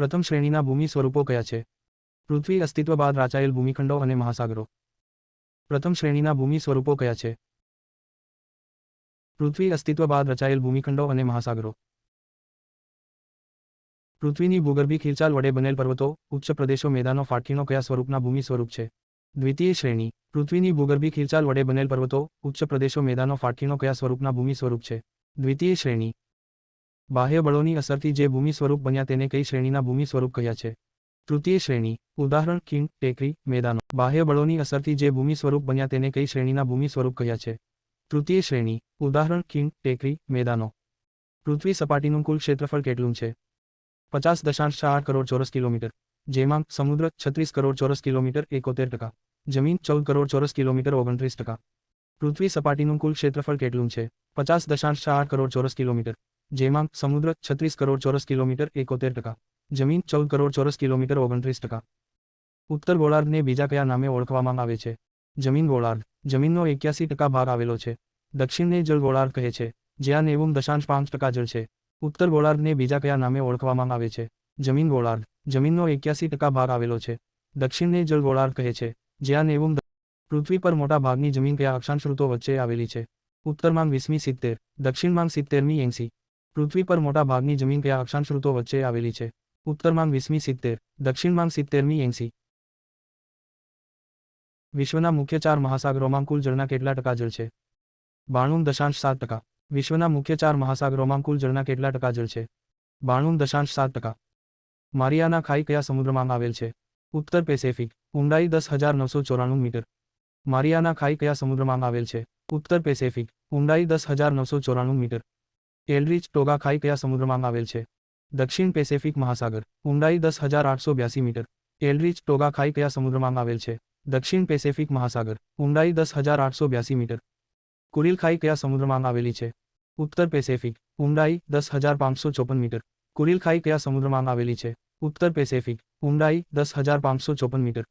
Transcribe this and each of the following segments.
પ્રથમ શ્રેણીના ભૂમિ સ્વરૂપો કયા છે? પૃથ્વી અસ્તિત્વ બાદ રચાયેલ ભૂમિખંડો અને મહાસાગરો. પ્રથમ શ્રેણીના ભૂમિ સ્વરૂપો કયા છે? પૃથ્વી અસ્તિત્વ બાદ રચાયેલ ભૂમિખંડો અને મહાસાગરો. પૃથ્વીની ભૂગર્ભી ખીલચાલ વડે બનેલ પર્વતો, ઉચ્ચ પ્રદેશો, મેદાનો ફાટકીનો કયા સ્વરૂપના ભૂમિ સ્વરૂપ છે? દ્વિતીય શ્રેણી. પૃથ્વીની ભૂગર્ભી ખીલચાલ વડે બનેલ પર્વતો, ઉચ્ચ પ્રદેશો, મેદાનો ફાટકીનો કયા સ્વરૂપના ભૂમિ સ્વરૂપ છે? દ્વિતીય શ્રેણી. બાહ્ય બળોની અસરથી જે ભૂમિ સ્વરૂપ બન્યા તેને કઈ શ્રેણીના ભૂમિ સ્વરૂપ કહ્યા છે? તૃતીય શ્રેણી, ઉદાહરણ ખીણ ટેકરી, મેદાનો. બાહ્ય બળોની અસરથી જે ભૂમિ સ્વરૂપ બન્યા તેને કઈ શ્રેણીના ભૂમિ સ્વરૂપ કહ્યા છે? તૃતીય શ્રેણી, ઉદાહરણ ખીણ ટેકરી, મેદાનો. પૃથ્વી સપાટીનું કુલ ક્ષેત્રફળ કેટલું છે? પચાસ દશાંશ આઠ કરોડ ચોરસ કિલોમીટર. જેમાં સમુદ્ર છત્રીસ કરોડ ચોરસ કિલોમીટર એકોતેર ટકા. જમીન ચૌદ કરોડ ચોરસ કિલોમીટર ઓગણત્રીસ ટકા. પૃથ્વી સપાટીનું કુલ ક્ષેત્રફળ કેટલું છે? પચાસ દશાંશ આઠ કરોડ ચોરસ કિલોમીટર. જેમાં સમુદ્ર છત્રીસ કરોડ ચોરસ કિલોમીટર એકોતેર ટકા, જમીન ચૌદ કરોડ ચોરસ કિલોમીટર ઓગણત્રીસ ટકા. ઉત્તર ગોળાર્ધને બીજા કયા નામે ઓળખવામાં આવે છે? જમીન ગોળાર્ધ, જમીનનો એક્યાસી ટકા ભાગ આવેલો છે. દક્ષિણને જળ ગોળાર્ધ કહે છે જ્યાં નેવું દશાંશ પાંચ ટકા જળ છે. ઉત્તર ગોળાર્ધને બીજા કયા નામે ઓળખવામાં આવે છે? જમીન ગોળાર્ધ, જમીનનો એક્યાસી ટકા ભાગ આવેલો છે. દક્ષિણને જળ ગોળાર્ધ કહે છે જ્યાં નેવું પૃથ્વી પર મોટા ભાગની જમીન કયા અક્ષાંશ ઋતુઓ વચ્ચે આવેલી છે? ઉત્તરમાં વીસમી સિત્તેર દક્ષિણ માંગ સિત્તેરમી એંસી. પૃથ્વી પર મોટા ભાગની જમીન કયા અક્ષાંશ વચ્ચે આવેલી છે? ઉત્તરમાં વીસમી સિત્તેર દક્ષિણમાં સિત્તેરમી એંસી વિશ્વના મુખ્ય ચાર મહાસાગરોમાં કુલ જળના કેટલા ટકા જળ છે? બાણું દશાંશ સાત ટકા. વિશ્વના મુખ્ય ચાર મહાસાગરોમાં કુલ જળના કેટલા ટકા જળ છે? બાણું દશાંશ સાત ટકા. મારિયાના ખાઈ કયા સમુદ્રમાં આવેલ છે? ઉત્તર પેસેફિક, ઊંડાઈ દસ હજાર નવસો ચોરાણું મીટર. મારિયાના ખાઈ કયા સમુદ્રમાં આવેલ છે? ઉત્તર પેસેફિક, ઊંડાઈ દસ હજાર નવસો ચોરાણું મીટર. એલરીચ ટોગા ખાઈ કયા સમુદ્રમાં આવેલ છે? દક્ષિણ પેસેફિક મહાસાગર, ઊંડાઈ દસ હજાર આઠસો બ્યાસી મીટર. એલરીચ ટોગા ખાઈ કયા સમુદ્રમાં આવેલ છે? દક્ષિણ પેસેફિક મહાસાગર, ઊંડાઈ દસ હજાર આઠસો બ્યાસી મીટર. કુરિલ ખાઈ કયા સમુદ્રમાં આવેલી છે? ઉત્તર પેસેફિક, ઊંડાઈ દસ હજાર પાંચસો ચોપન મીટર. કુરિલ ખાઈ કયા સમુદ્રમાં આવેલી છે? ઉત્તર પેસેફિક, ઊંડાઈ દસ હજાર પાંચસો ચોપન મીટર.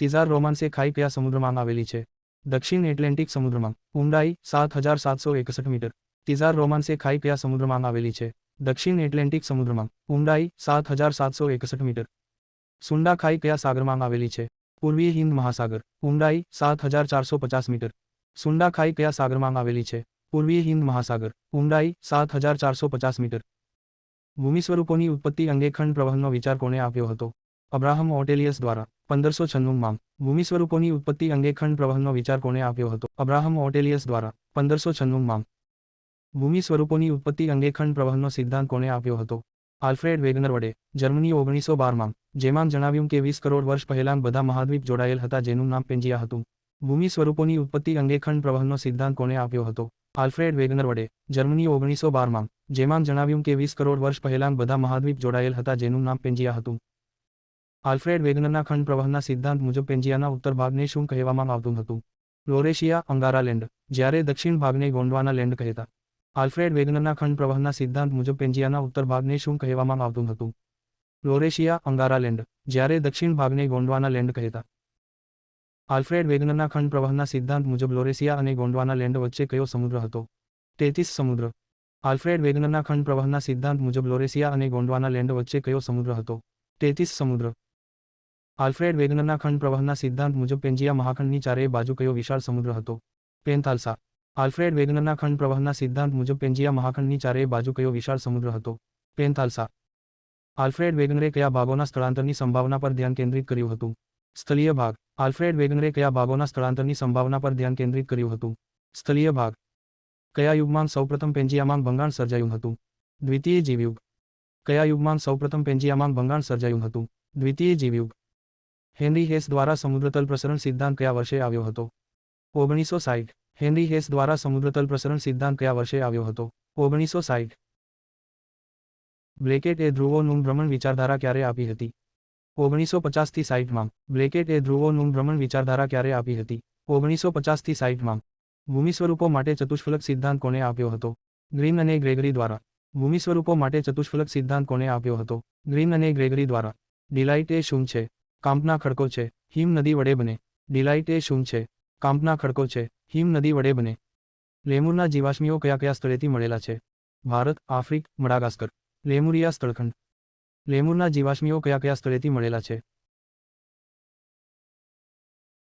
તિઝાર રોમાન્સે ખાઈ કયા સમુદ્રમાં આવેલી છે? દક્ષિણ એટલાન્ટિક સમુદ્રમાં, ઊંડાઈ સાત હજાર સાતસો એકસઠ મીટર. તિઝાર રોમાન્સે ખાઈ કયા સમુદ્રમાં આવેલી છે? દક્ષિણ એટલાન્ટિક સમુદ્રમાં, ઊંડાઈ સાત હજાર સાતસો એકસઠ મીટર. સુંડા ખાઈ કયા સાગરમાં આવેલી છે? પૂર્વીય હિન્દ મહાસાગર, ઊંડાઈ સાત હજાર ચારસો પચાસ મીટર. સુંડા ખાઈ કયા સાગરમાં આવેલી છે? પૂર્વીય હિન્દ મહાસાગર, ઊંડાઈ સાત હજાર ચારસો પચાસ મીટર. ભૂમિ સ્વરૂપોની ઉત્પત્તિ અંગે ખંડ પ્રવહનનો વિચાર કોણે આપ્યો હતો? અબ્રાહમ ઓટેલિયસ દ્વારા. પંદરસો છન્નુંમાં ભૂમિ સ્વરૂપોની ઉત્પત્તિ અંગે ખંડ પ્રવાહનો વિચાર કોણે આપ્યો હતો? અબ્રાહમ ઓટેલિયસ દ્વારા પંદરસો છન્નુંમાં ભૂમિ સ્વરૂપોની ઉત્પત્તિ અંગે ખંડ પ્રવાહનો સિદ્ધાંત કોણે આપ્યો હતો? આલ્ફ્રેડ વેગનર વડે જર્મની ઓગણીસો બારમાં જેમાં જણાવ્યું કે વીસ કરોડ વર્ષ પહેલાં બધા મહાદ્વીપ જોડાયેલ હતા જેનું નામ પેન્જિયા હતું. ભૂમિ સ્વરૂપોની ઉત્પત્તિ અંગે ખંડ પ્રવહનનો સિદ્ધાંત કોણે આપ્યો હતો? આલ્ફ્રેડ વેગનર વડે જર્મની ઓગણીસો બારમાં જેમાં જણાવ્યું કે વીસ કરોડ વર્ષ પહેલાં બધા મહાદ્વીપ જોડાયેલ હતા જેનું નામ પેન્જિયા હતું. આલ્ફ્રેડ વેગનરના ખંડ પ્રવાહના સિદ્ધાંત મુજબ પેન્જિયાના ઉત્તર ભાગને શું કહેવામાં આવતું હતું? લોરેશિયા અંગારા લેન્ડ, જ્યારે દક્ષિણ ભાગને ગોંડવાના લેન્ડ કહેતા. આલ્ફ્રેડ વેગનરના ખંડ પ્રવાહના સિદ્ધાંત મુજબ પેન્જિયાના ઉત્તર ભાગને શું કહેવામાં આવતું હતું? લોરેશિયા અંગારા લેન્ડ, જ્યારે દક્ષિણ ભાગને ગોંડવાના લેન્ડ કહેતા. આલ્ફ્રેડ વેગનરના ખંડ પ્રવાહના સિદ્ધાંત મુજબ લોરેશિયા અને ગોંડવાના લેન્ડ વચ્ચે કયો સમુદ્ર હતો? તેત્રીસ સમુદ્ર. આલ્ફ્રેડ વેગનરના ખંડ પ્રવાહના સિદ્ધાંત મુજબ લોરેશિયા અને ગોંડવાના લેન્ડ વચ્ચે કયો સમુદ્ર હતો? તેતીસ સમુદ્ર. આલ્ફ્રેડ વેગનરના ખંડ પ્રવાહના સિદ્ધાંત મુજબ પેન્જિયા મહાખંડની ચારેય બાજુ કયો વિશાળ સમુદ્ર હતો? પેન્થાલ્સા. આલ્ફ્રેડ વેગનરના ખંડ પ્રવાહના સિદ્ધાંત મુજબ પેન્જિયા મહાખંડની ચારેય બાજુ કયો વિશાળ સમુદ્ર હતો? પેન્થાલ્સા. આલ્ફ્રેડ વેગનરે કયા ભાગોના સ્થળાંતરની સંભાવના પર ધ્યાન કેન્દ્રિત કર્યું હતું? સ્થળીય ભાગ. આલ્ફ્રેડ વેગનરે કયા ભાગોના સ્થળાંતરની સંભાવના પર ધ્યાન કેન્દ્રિત કર્યું હતું? સ્થળીય ભાગ. કયા યુગમાં સૌપ્રથમ પેન્જિયામાં ભંગાણ સર્જાયું હતું? દ્વિતીય જીવયુગ. કયા યુગમાં સૌપ્રથમ પેન્જિયામાં બંગાણ સર્જાયું હતું? દ્વિતીય જીવયુગ. હેનરી હેસ દ્વારા સમુદ્રતલ પ્રસરણ સિદ્ધાંત કયા વર્ષે આવ્યો હતો? ઓગણીસો સાઠ હેનરી હેસ દ્વારા સમુદ્રતલ પ્રસરણ સિદ્ધાંત કયા વર્ષે આવ્યો હતો? ઓગણીસો સાઠ બ્લેકેટ એ ધ્રુવોનું ભ્રમણ વિચારધારા ક્યારે આપી હતી? ઓગણીસો પચાસથી સાઠમાં બ્લેકેટ એ ધ્રુવોનું ભ્રમણ વિચારધારા ક્યારે આપી હતી? ઓગણીસો પચાસથી સાઠમાં ભૂમિ સ્વરૂપો માટે ચતુષ્ફલક સિદ્ધાંત કોને આપ્યો હતો? ગ્રીન અને ગ્રેગરી દ્વારા. ભૂમિ સ્વરૂપો માટે ચતુષ્ફલક સિદ્ધાંત કોણે આપ્યો હતો? ગ્રીન અને ગ્રેગરી દ્વારા. ડિલાઇટ એ શું છે? કાંપના ખડકો છે, હિમ નદી વડે બને. ડિલાઇટ એ શું છે? કાંપના ખડકો છે, હિમ નદી વડે બને. લેમુરના જીવાશ્મીઓ કયા કયા સ્થળેથી મળેલા છે? ભારત, આફ્રિક, મડાગાસ્કર. લેમુરિયા સ્થળખંડ. લેમુરના જીવાશ્મીઓ કયા કયા સ્થળેથી મળેલા છે?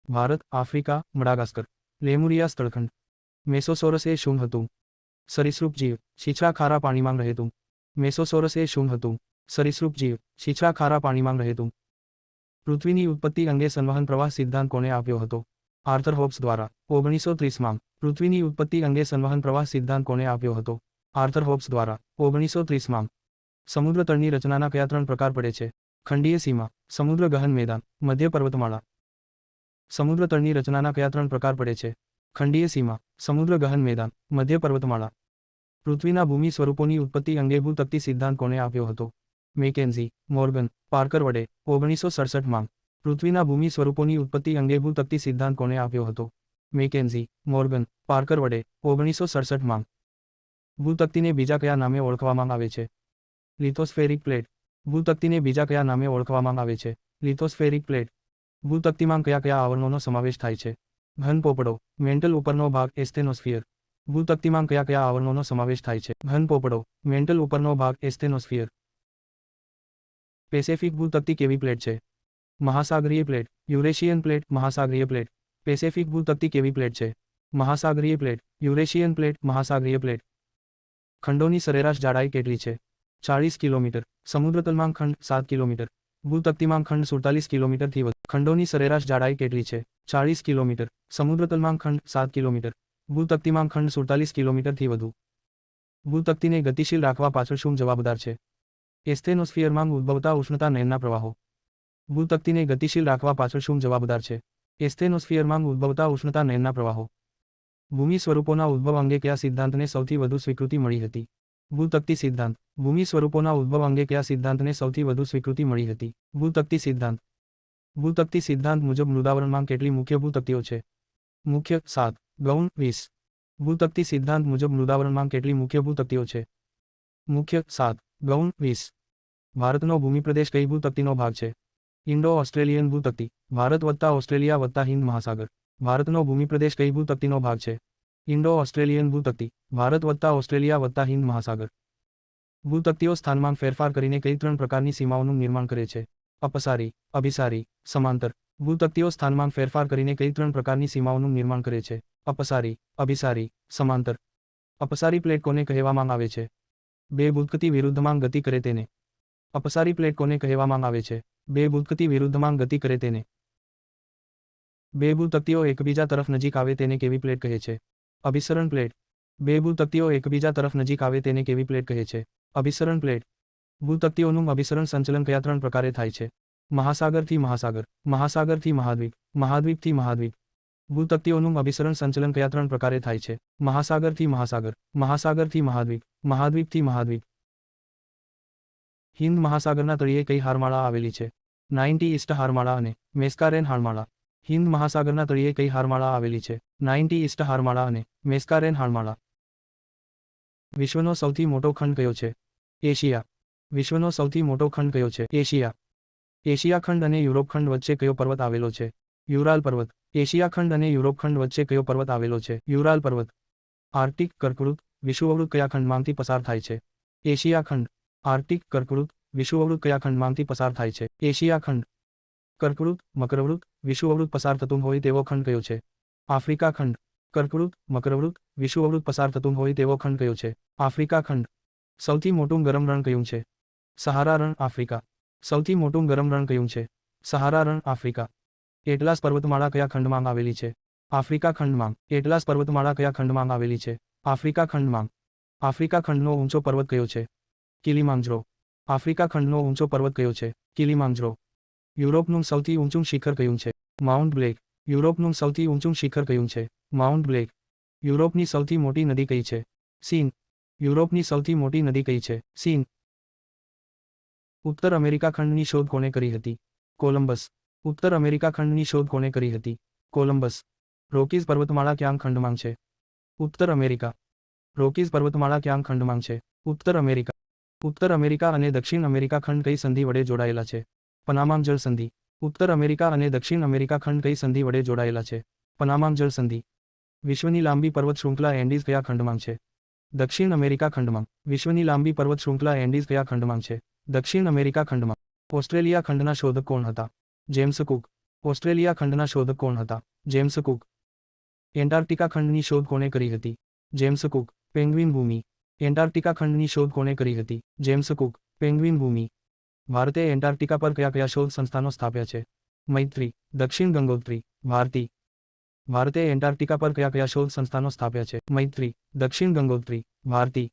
Bharat, Africa, Madagascar. લેમુરિયા સ્થળખંડ. મેસોસોરસ એ શું હતું? સરિસૃપ જીવ, છીછરા ખારા પાણીમાં રહેતું. મેસોસોરસ એ શું હતું? સરિસૃપ જીવ, છીછરા ખારા પાણીમાં રહેતું. પૃથ્વીની ઉત્પત્તિ અંગે સંવહન પ્રવાહ સિદ્ધાંત કોને આપ્યો હતો? આર્થર હોબ્સ દ્વારા, ઓગણીસો ત્રીસમાં, પૃથ્વીની ઉત્પત્તિ અંગે સંવહન પ્રવાહ સિદ્ધાંત કોને આપ્યો હતો? આર્થર હોબ્સ દ્વારા, ઓગણીસો ત્રીસમાં. સમુદ્ર તળની રચનાના કયા ત્રણ પ્રકાર પડે છે? ખંડીય સીમા, સમુદ્ર ગહન મેદાન, મધ્ય પર્વતમાળા. સમુદ્ર તળની રચનાના કયા ત્રણ પ્રકાર પડે છે? ખંડીય સીમા, સમુદ્ર ગહન મેદાન, મધ્ય પર્વતમાળા. પૃથ્વીના ભૂમિ સ્વરૂપોની ઉત્પત્તિ અંગે ભૂતકતી સિદ્ધાંત કોને આપ્યો હતો? મેકેન્ઝી, મોર્ગન, પાર્કર વડે ઓગણીસો સડસઠમાં પૃથ્વીના ભૂમિ સ્વરૂપોની ઉત્પત્તિ અંગે ભૂતકતી સિદ્ધાંત કોણે આપ્યો હતો. મેકેન્ઝી, મોર્ગન, પાર્કર વડે ઓગણીસો સડસઠમાં ભૂતકતીને બીજા કયા નામે ઓળખવામાં આવે છે? લિથોસ્ફેરિક પ્લેટ, ભૂતકતીને બીજા કયા નામે ઓળખવામાં આવે છે? લિથોસ્ફેરિક પ્લેટ, ભૂતકતીમાં કયા કયા આવરણોનો સમાવેશ થાય છે? ઘન પોપડો, મેન્ટલ ઉપરનો ભાગ એસ્થેનોસ્ફિયર, ભૂતકતીમાં કયા કયા આવરણોનો સમાવેશ થાય છે? ઘન પોપડો, મેન્ટલ ઉપરનો ભાગ એસ્થેનોસ્ફિયર પેસેફિક ભૂતકતી કેવી પ્લેટ છે? મહાસાગરીય plate. Eurasian plate. મહાસાગરીય plate. Pacific ભૂતકતી કેવી પ્લેટ છે? મહાસાગરીય પ્લેટ. Eurasian plate. મહાસાગરીય પ્લેટ. ખંડોની સરેરાશ જાડાઈ કેટલી છે? ચાળીસ કિલોમીટર. સમુદ્રતલમાં ખંડ સાત કિલોમીટર. ભૂતકતીમાં ખંડ સુડતાલીસ કિલોમીટરથી વધુ. ખંડોની સરેરાશ જાડાઈ કેટલી છે? ચાળીસ કિલોમીટર. સમુદ્રતલમાં ખંડ સાત કિલોમીટર. ભૂતકતીમાં ખંડ સુડતાલીસ કિલોમીટરથી વધુ. ભૂતકતીને ગતિશીલ રાખવા પાછળ શું જવાબદાર છે? એસ્થેનોસ્ફિયરમાં ઉદ્ભવતા ઉષ્ણતા નયનના પ્રવાહો. ભૂતકતીને ગતિશીલ રાખવા પાછળ શું જવાબદાર છે? એસ્થેનોસ્ફિયરમાં ઉદ્ભવતા ઉષ્ણતા નયનના પ્રવાહો. ભૂમિ સ્વરૂપોના ઉદ્ભવ અંગે કયા સિદ્ધાંતને સૌથી વધુ સ્વીકૃતિ મળી હતી? ભૂતકતી સિદ્ધાંત. ભૂમિ સ્વરૂપોના ઉદ્ભવ અંગે કયા સિદ્ધાંતને સૌથી વધુ સ્વીકૃતિ મળી હતી? ભૂતકતી સિદ્ધાંત. ભૂતકતી સિદ્ધાંત મુજબ મૃદાવરણમાં કેટલી મુખ્ય ભૂતકતીઓ છે? મુખ્ય સાત. ગૌણ વીસ ભૂતકતી સિદ્ધાંત મુજબ મૃદાવરણમાં કેટલી મુખ્ય ભૂતકતીઓ છે? મુખ્ય સાત. ગૌણ વીસ ભારતનો ભૂમિપ્રદેશ કઈ ભૂતકતીનો ભાગ છે? ઇન્ડો ઓસ્ટ્રેલિયન ભૂતકતી, ભારત વત્તા ઓસ્ટ્રેલિયા વત્તા હિન્દ મહાસાગર. ભારતનો ભૂમિપ્રદેશ કઈ ભૂતકતીનો ભાગ છે? ઇન્ડો ઓસ્ટ્રેલિયન ભૂતકતી, ભારત વત્તા ઓસ્ટ્રેલિયા વત્તા હિન્દ મહાસાગર. ભૂતકતીઓ સ્થાનમાં ફેરફાર કરીને કઈ ત્રણ પ્રકારની સીમાઓનું નિર્માણ કરે છે? અપસારી, અભિસારી, સમાંતર. ભૂતકતીઓ સ્થાનમાં ફેરફાર કરીને કઈ ત્રણ પ્રકારની સીમાઓનું નિર્માણ કરે છે? અપસારી, અભિસારી, સમાંતર. અપસારી પ્લેટ કોને કહેવામાં આવે છે? બે ભૂતકતી વિરુદ્ધમાં ગતિ કરે તેને. અપસારી પ્લેટ કોને કહેવામાં આવે છે? બે ભૂતકતી વિરુદ્ધમાં ગતિ કરે તેને. બે ભૂતકતીઓ એકબીજા તરફ નજીક આવે તેને કેવી પ્લેટ કહે છે? અભિસરણ પ્લેટ. બે ભૂતકતીઓ એકબીજા તરફ નજીક આવે તેને કેવી પ્લેટ કહે છે? અભિસરણ પ્લેટ. ભૂતકતીઓનું અભિસરણ સંચલન કયા ત્રણ પ્રકારે થાય છે? મહાસાગરથી મહાસાગર, મહાસાગરથી મહાદ્વીપ, મહાદ્વીપથી મહાદ્વીપ. ભૂતકતીઓનું અભિસરણ સંચલન કયા ત્રણ પ્રકારે થાય છે? મહાસાગરથી મહાસાગર, મહાસાગરથી મહાદ્વીપ, મહાદ્વીપથી મહાદ્વીપ. હિન્દ મહાસાગરના તળિયે કઈ હારમાળા આવેલી છે? નાઇન્ટી ઇસ્ટ હારમાળા અને મેસ્કારેન હારમાળા. હિન્દ મહાસાગરના તળિયે કઈ હારમાળા આવેલી છે? નાઇન્ટી ઇસ્ટ હારમાળા અને મેસ્કારેન હારમાળા. વિશ્વનો સૌથી મોટો ખંડ કયો છે? એશિયા. વિશ્વનો સૌથી મોટો ખંડ કયો છે? એશિયા. એશિયા ખંડ અને યુરોપ ખંડ વચ્ચે કયો પર્વત આવેલો છે? યુરાલ પર્વત. એશિયા ખંડ અને યુરોપ ખંડ વચ્ચે કયો પર્વત આવેલો છે? યુરાલ પર્વત. આર્કટિક, કર્કવૃત વિશ્વવૃત કયા ખંડમાંથી પસાર થાય છે? એશિયા ખંડ. આર્કટિક કર્કવૃત વિષુવવૃત કયા ખંડમાંથી પસાર થાય છે? એશિયા ખંડ. કર્કવૃત, મકરવૃત, વિષુવવૃત પસાર થતું હોય તેવો ખંડ કયો છે? આફ્રિકા ખંડ. કર્કવૃત, મકરવૃત, વિષુવવૃત પસાર થતું હોય તેવો ખંડ કયો છે? આફ્રિકા ખંડ. સૌથી મોટું ગરમ રણ કયું છે? સહારા રણ, આફ્રિકા. સૌથી મોટું ગરમ રણ કયું છે? સહારા રણ, આફ્રિકા. એટલાસ પર્વતમાળા કયા ખંડમાં આવેલી છે? આફ્રિકા ખંડમાં. એટલાસ પર્વતમાળા કયા ખંડમાં આવેલી છે? આફ્રિકા ખંડમાં. આફ્રિકા ખંડનો ઊંચો પર્વત કયો છે? કિલીમાંજરો. આફ્રિકા ખંડનો ઊંચો પર્વત કયો છે? કિલીમાંજરો. યુરોપનું સૌથી ઊંચું શિખર કયું છે? Mount black. યુરોપનું સૌથી ઊંચું શિખર કયું છે? Mount black. યુરોપની સૌથી મોટી નદી કઈ છે? સીન. યુરોપની સૌથી મોટી નદી કઈ છે? સીન. ઉત્તર અમેરિકા ખંડની શોધ કોણે કરી હતી? કોલંબસ. ઉત્તર અમેરિકા ખંડની શોધ કોણે કરી હતી? કોલંબસ. રોકીઝ પર્વતમાળા ક્યાં ખંડમાં છે? ઉત્તર અમેરિકા. રોકીઝ પર્વતમાળા ક્યાં ખંડમાં છે? ઉત્તર અમેરિકા. ઉત્તર અમેરિકા અને દક્ષિણ અમેરિકા ખંડ કઈ સંધિ વડે જોડાયેલા છે? પનામામ જળ સંધિ. ઉત્તર અમેરિકા અને દક્ષિણ અમેરિકા ખંડ કઈ સંધિ વડે જોડાયેલા છે? પનામામ જળ સંધિ. વિશ્વની લાંબી પર્વત શૃંખલા એન્ડીઝ કયા ખંડમાં છે? દક્ષિણ અમેરિકા ખંડમાં. વિશ્વની લાંબી પર્વત શૃંખલા એન્ડીઝ કયા ખંડમાં છે? દક્ષિણ અમેરિકા ખંડમાં. ઓસ્ટ્રેલિયા ખંડના શોધક કોણ હતા? James Cook. ઓસ્ટ્રેલિયા ખંડના શોધક કોણ હતા? James Cook. એન્ટાર્કટિકા ખંડની શોધ કોણે કરી હતી? James Cook. પેંગ્વિન ભૂમિ. એન્ટાર્કટિકા ખંડની શોધ કોણે કરી હતી? જેમ્સ કુક, પેંગ્વિન ભૂમિ. ભારતે એન્ટાર્કટિકા પર કયા કયા શોધ સંસ્થાનો સ્થાપ્યા છે? મૈત્રી, દક્ષિણ ગંગોત્રી, ભારતી. ભારતે એન્ટાર્કટિકા પર કયા કયા શોધ સંસ્થાનો સ્થાપ્યા છે? મૈત્રી, દક્ષિણ ગંગોત્રી, ભારતી.